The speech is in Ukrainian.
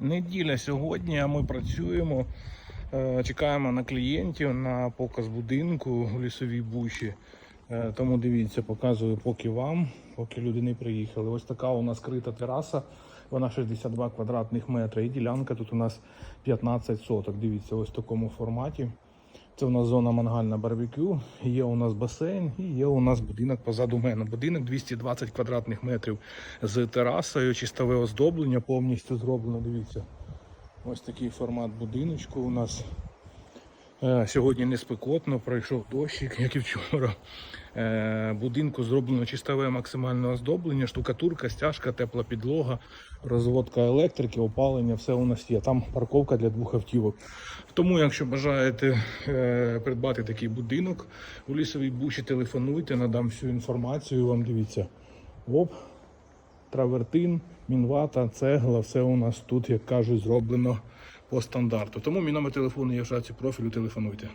Неділя сьогодні, а ми працюємо. е, Чекаємо на клієнтів на показ будинку у лісовій буші. Е, Тому дивіться, показую поки вам, поки люди не приїхали. Ось така у нас крита тераса. Вона 62 квадратних метри. І ділянка тут у нас 15 соток. Дивіться, ось в такому форматі. Це у нас зона мангальна барбекю. Є у нас басейн і є у нас будинок позаду мене. Будинок 220 квадратних метрів з терасою, чистове оздоблення повністю зроблено. Дивіться. Ось такий формат будиночку у нас. Е, Сьогодні не спекотно, пройшов дощик, як і вчора. Е, Будинку зроблено чистове максимальне оздоблення, штукатурка, стяжка, тепла підлога, розводка електрики, опалення, все у нас є. Там парковка для двох автівок. Тому, якщо бажаєте е, придбати такий будинок у лісовій буші, телефонуйте, надам всю інформацію. Вам дивіться. Оп, травертин, мінвата, цегла, все у нас тут, як кажуть, зроблено по стандарту. Тому мій номер телефону є в шапці профілю, телефонуйте.